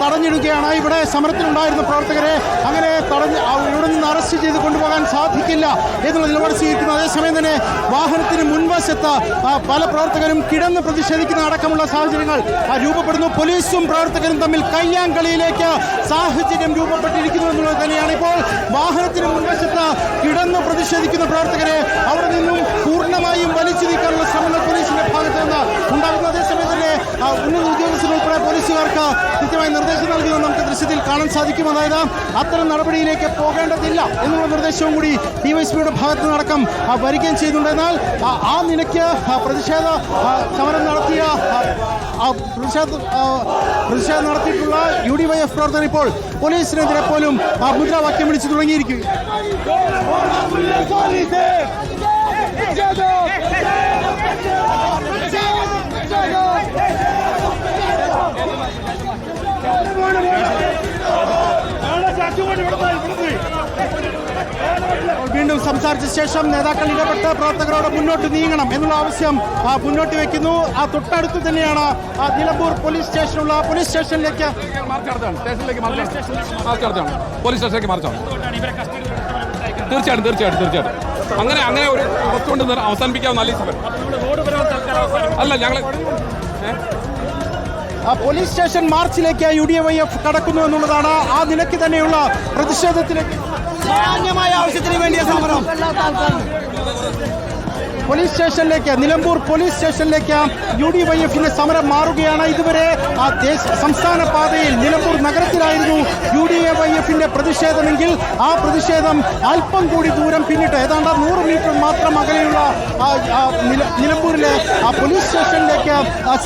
തടഞ്ഞിടുകയാണ്. ഇവിടെ സമരത്തിലുണ്ടായിരുന്ന പ്രവർത്തകരെ അങ്ങനെ തടഞ്ഞ് ഇവിടെ നിന്ന് അറസ്റ്റ് ചെയ്ത് കൊണ്ടുപോകാൻ സാധിക്കില്ല എന്നുള്ള നിലപാട് സ്വീകരിക്കുന്നു. അതേസമയം തന്നെ വാഹനത്തിന് മുൻവശത്ത് പല പ്രവർത്തകരും കിടന്ന് പ്രതിഷേധിക്കുന്ന അടക്കമുള്ള സാഹചര്യങ്ങൾ രൂപപ്പെടുന്നു. പോലീസും പ്രവർത്തകരും തമ്മിൽ കയ്യാങ്കളിയിലേക്ക് സാഹചര്യം രൂപപ്പെട്ടിരിക്കുന്നു എന്നുള്ളത് തന്നെയാണ്. ഇപ്പോൾ വാഹനത്തിന് മുൻവശത്ത് കിടന്ന് പ്രതിഷേധിക്കുന്ന പ്രവർത്തകരെ അവിടെ നിന്നും പൂർണമായും വലിച്ചു ശ്രമങ്ങൾ പോലീസിന്റെ ഭാഗത്ത് നിന്ന് ഉണ്ടാകുന്നു അതേസമയം തന്നെ ആ, ഉന്നത ഉദ്യോഗസ്ഥർ ഉൾപ്പെടെ പോലീസുകാർക്ക് കൃത്യമായ നിർദ്ദേശം നമുക്ക് കാണാൻ സാധിക്കും അതായത് അത്തരം നടപടിയിലേക്ക് പോകേണ്ടതില്ല എന്നുള്ള നിർദ്ദേശവും കൂടി ഡിവൈഎസ്പിയുടെ ഭാഗത്ത് നിന്നടക്കം വരികയും ചെയ്യുന്നുണ്ട് എന്നാൽ ആ, നിലയ്ക്ക് പ്രതിഷേധ സമരം നടത്തിയ പ്രതിഷേധ പ്രതിഷേധം നടത്തിയിട്ടുള്ള യു ഡി വൈ എഫ് പ്രവർത്തകർ ഇപ്പോൾ പോലീസിനെതിരെ പോലും മുദ്രാവാക്യം വിളിച്ചു തുടങ്ങിയിരിക്കും സംസാരിച്ച ശേഷം നേതാക്കൾ ഇടപെട്ട് പ്രവർത്തകരോട് മുന്നോട്ട് നീങ്ങണം എന്നുള്ള ആവശ്യം മുന്നോട്ട് വെക്കുന്നു. ആ തൊട്ടടുത്ത് തന്നെയാണ് ആ, നിലമ്പൂർ പോലീസ് സ്റ്റേഷനുള്ള പോലീസ് സ്റ്റേഷനിലേക്ക് പോലീസ് സ്റ്റേഷനിലേക്ക് മാർച്ചാണ് തീർച്ചയായിട്ടും തീർച്ചയായിട്ടും തീർച്ചയായിട്ടും. അങ്ങനെ അങ്ങനെ ഒരു വസ്തുണ്ട് അവസാനിപ്പിക്കാവുന്ന നല്ല സമയം അല്ല ഞങ്ങൾ പോലീസ് സ്റ്റേഷൻ മാർച്ചിലേക്ക് യു ഡി എഫ് കടക്കുന്നു എന്നുള്ളതാണ് ആ നിലയ്ക്ക് തന്നെയുള്ള പ്രതിഷേധത്തിലേക്ക് മാന്യമായ ആവശ്യത്തിന് വേണ്ടിയ സമരം. പോലീസ് സ്റ്റേഷനിലേക്ക് നിലമ്പൂർ പോലീസ് സ്റ്റേഷനിലേക്ക് യു ഡി വൈ എഫിന്റെ സമരം മാറുകയാണ്. ഇതുവരെ ആ സംസ്ഥാന പാതയിൽ നിലമ്പൂർ നഗരത്തിലായിരുന്നു യു ഡി എ വൈ എഫിന്റെ പ്രതിഷേധമെങ്കിൽ ആ പ്രതിഷേധം അല്പം കൂടി ദൂരം പിന്നിട്ട് ഏതാണ്ട് നൂറ് മീറ്റർ മാത്രം അകലെയുള്ള നിലമ്പൂരിലെ ആ പോലീസ് സ്റ്റേഷനിലേക്ക്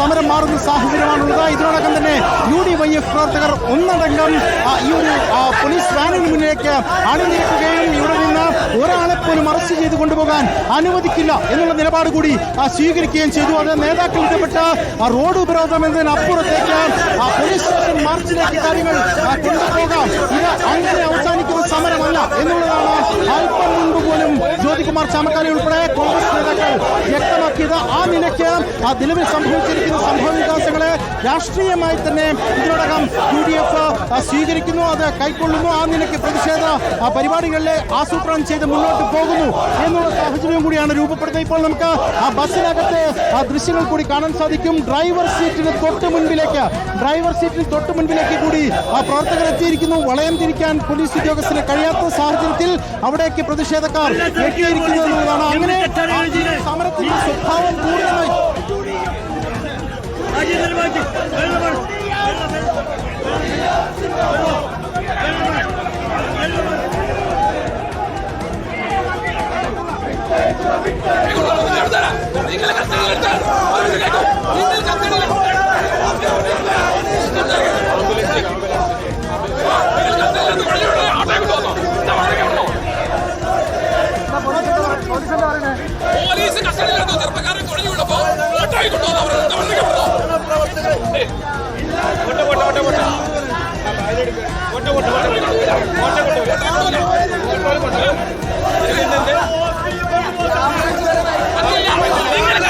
സമരം മാറുന്ന സാഹചര്യമാണുള്ളത്. ഇതിനോടകം തന്നെ യു ഡി വൈ എഫ് പ്രവർത്തകർ ഒന്നടങ്കം ഈ ഒരു പോലീസ് വാനിന് മുന്നിലേക്ക് അണിനിരക്കുകയും ഇവിടെ നിന്ന് ഒരാളെ പോലും അറസ്റ്റ് ചെയ്ത് കൊണ്ടുപോകാൻ അനുവദിക്കില്ല എന്നുള്ള നിലപാട് കൂടി സ്വീകരിക്കുകയും ചെയ്തു. അത് നേതാക്കൾ ഇടപെട്ട റോഡ് ഉപരോധം എന്നതിനപ്പുറത്തേക്ക് പോലീസ് സ്റ്റേഷൻ മാർച്ചിലേക്ക് കാര്യങ്ങൾ കൊണ്ടുപോകാം. ഇത് അങ്ങനെ അവസാനിക്കുന്ന സമരമല്ല എന്നുള്ളതാണ് അല്പം മുൻപ് പോലും ജ്യോതികുമാർ ചാമക്കാലി ഉൾപ്പെടെ കോൺഗ്രസ് നേതാക്കൾ വ്യക്തമാക്കിയത്. ആ നിലയ്ക്ക് നിലവിൽ സംഭവിച്ചിരിക്കുന്ന സംഭവ വികാസങ്ങളെ രാഷ്ട്രീയമായി തന്നെ ഇതിനോടകം യു ഡി എഫ് സ്വീകരിക്കുന്നു അത് കൈക്കൊള്ളുന്നു. ആ നിലയ്ക്ക് പ്രതിഷേധ പരിപാടികളിലെ ആസൂത്രണം ചെയ്ത് മുന്നോട്ട് പോകുന്നു എന്നുള്ള സാഹചര്യം കൂടിയാണ് രൂപപ്പെടുന്നത്. ഇപ്പോൾ നമുക്ക് ആ ബസ്സിനകത്തെ ആ ദൃശ്യങ്ങൾ കൂടി കാണാൻ സാധിക്കും. ഡ്രൈവർ സീറ്റിന് തൊട്ട് മുൻപിലേക്ക് ഡ്രൈവർ സീറ്റിന് തൊട്ട് മുൻപിലേക്ക് കൂടി ആ പ്രവർത്തകർ എത്തിയിരിക്കുന്നു. വളയം തിരിക്കാൻ പോലീസ് ഉദ്യോഗസ്ഥന് കഴിയാത്ത സാഹചര്യത്തിൽ അവിടേക്ക് പ്രതിഷേധക്കാർ എത്തിയിരിക്കുന്നു എന്നുള്ളതാണ് അങ്ങനെ ആ സമരത്തിന്റെ സ്വഭാവം പൂർണമായി പോലീസ് കസ്റ്റഡിയിലെടുത്തു ചെറുപ്പക്കാരെ കുഴഞ്ഞു വിടുമ്പോ ഓട്ടോയിൽ കൊണ്ടുവന്നു അവർ അവരുടെ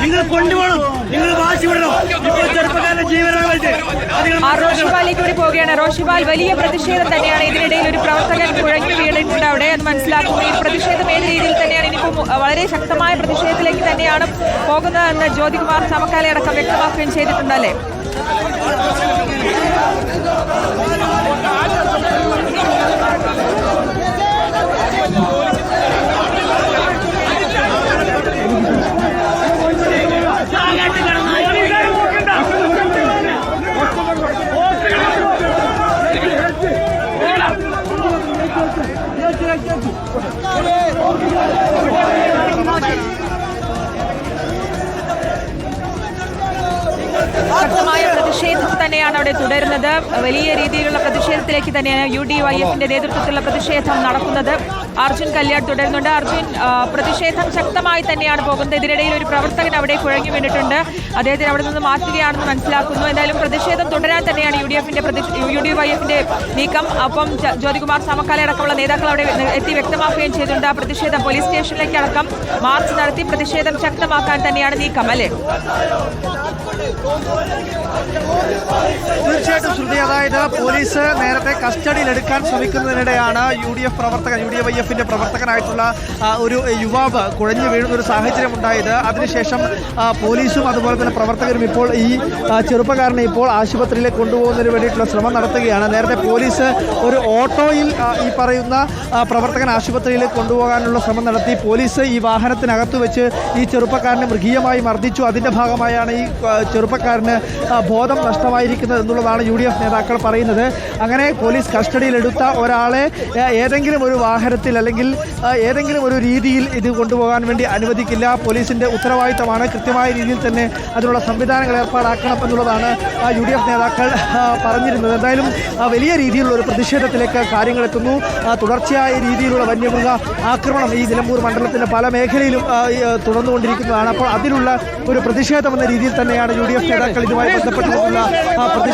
നിങ്ങൾ കൊണ്ടുപോകണം. നിങ്ങൾ വാശി വിടണം. ഇപ്പോൾ ചെറുപ്പക്കാരുടെ ജീവനായിട്ട് ആ റോഷിബാലിലേക്ക് കൂടി പോവുകയാണ്. റോഷിബാൽ വലിയ പ്രതിഷേധം തന്നെയാണ്. ഇതിനിടയിൽ ഒരു പ്രവർത്തകൻ കുഴഞ്ഞു വീണിട്ടുണ്ട് അവിടെ എന്ന് മനസ്സിലാക്കുന്നു. ഈ പ്രതിഷേധം ഏത് രീതിയിൽ തന്നെയാണ്? ഇനിയിപ്പോൾ വളരെ ശക്തമായ പ്രതിഷേധത്തിലേക്ക് തന്നെയാണ് പോകുന്നതെന്ന് ജ്യോതികുമാർ ചമക്കാലെ അടക്കം വ്യക്തമാക്കുകയും ചെയ്തിട്ടുണ്ടല്ലേ ശക്തമായ പ്രതിഷേധം അവിടെ തുടരുന്നത്. വലിയ രീതിയിലുള്ള പ്രതിഷേധത്തിലേക്ക് തന്നെയാണ് യു ഡി വൈ എഫിന്റെ നേതൃത്വത്തിലുള്ള പ്രതിഷേധം നടക്കുന്നത്. അർജുൻ കല്യാൺ തുടരുന്നുണ്ട്. അർജുൻ പ്രതിഷേധം ശക്തമായി തന്നെയാണ് പോകുന്നത്. ഇതിനിടയിൽ ഒരു പ്രവർത്തകൻ അവിടെ കുഴങ്ങി വീണിട്ടുണ്ട്. അദ്ദേഹത്തിന് അവിടെ നിന്ന് മാറ്റുകയാണെന്ന് മനസ്സിലാക്കുന്നു. എന്തായാലും പ്രതിഷേധം തുടരാൻ തന്നെയാണ് യു ഡി എഫിന്റെ യു ഡി വൈ എഫിന്റെ നീക്കം. അപ്പം ജ്യോതികുമാർ സമക്കാല അടക്കമുള്ള നേതാക്കൾ അവിടെ എത്തി വ്യക്തമാക്കുകയും ചെയ്തിട്ടുണ്ട്. ആ പ്രതിഷേധം പോലീസ് സ്റ്റേഷനിലേക്ക് അടക്കം മാർച്ച് നടത്തി പ്രതിഷേധം ശക്തമാക്കാൻ തന്നെയാണ് നീക്കം അല്ലേ? തീർച്ചയായിട്ടും ശ്രുതി അതായത് പോലീസ് നേരത്തെ കസ്റ്റഡിയിലെടുക്കാൻ ശ്രമിക്കുന്നതിനിടെയാണ് യു ഡി എഫ് പ്രവർത്തകൻ യു ഡി എഫ് ഐ എഫിന്റെ പ്രവർത്തകനായിട്ടുള്ള ഒരു യുവാവ് കുഴഞ്ഞു വീഴുന്ന ഒരു സാഹചര്യം ഉണ്ടായത്. അതിനുശേഷം പോലീസും അതുപോലെ തന്നെ പ്രവർത്തകരും ഇപ്പോൾ ഈ ചെറുപ്പക്കാരനെ ഇപ്പോൾ ആശുപത്രിയിലേക്ക് കൊണ്ടുപോകുന്നതിന് വേണ്ടിയിട്ടുള്ള ശ്രമം നടത്തുകയാണ്. നേരത്തെ പോലീസ് ഒരു ഓട്ടോയിൽ ഈ പറയുന്ന പ്രവർത്തകൻ ആശുപത്രിയിലേക്ക് കൊണ്ടുപോകാനുള്ള ശ്രമം നടത്തി. പോലീസ് ഈ വാഹനത്തിനകത്ത് വെച്ച് ഈ ചെറുപ്പക്കാരനെ മൃഗീയമായി മർദ്ദിച്ചു. അതിന്റെ ഭാഗമായാണ് ഈ ചെറുപ്പക്കാരന് ബോധം നഷ്ടമായിരിക്കുന്നത്. എന്നുള്ളതാണ് യു ഡി എഫ് നേതാക്കൾ പറയുന്നത്. അങ്ങനെ പോലീസ് കസ്റ്റഡിയിലെടുത്ത ഒരാളെ ഏതെങ്കിലും ഒരു വാഹനത്തിൽ അല്ലെങ്കിൽ ഏതെങ്കിലും ഒരു രീതിയിൽ ഇത് കൊണ്ടുപോകാൻ വേണ്ടി അനുവദിക്കില്ല. പോലീസിന്റെ ഉത്തരവാദിത്തമാണ് കൃത്യമായ രീതിയിൽ തന്നെ അതിനുള്ള സംവിധാനങ്ങൾ ഏർപ്പാടാക്കണം എന്നുള്ളതാണ് യു ഡി എഫ് നേതാക്കൾ പറഞ്ഞിരുന്നത്. എന്തായാലും വലിയ രീതിയിലുള്ള ഒരു പ്രതിഷേധത്തിലേക്ക് കാര്യങ്ങൾ എത്തുന്നു. തുടർച്ചയായ രീതിയിലുള്ള വന്യമൃഗ ആക്രമണം ഈ നിലമ്പൂർ മണ്ഡലത്തിന്റെ പല മേഖലയിലും തുടർന്നുകൊണ്ടിരിക്കുന്നതാണ്. അപ്പോൾ അതിലുള്ള ഒരു പ്രതിഷേധം എന്ന രീതിയിൽ തന്നെയാണ് യു ഡി എഫ് നേതാക്കൾ ഇതുമായി ബന്ധപ്പെട്ടുകൊണ്ടുള്ള ആ,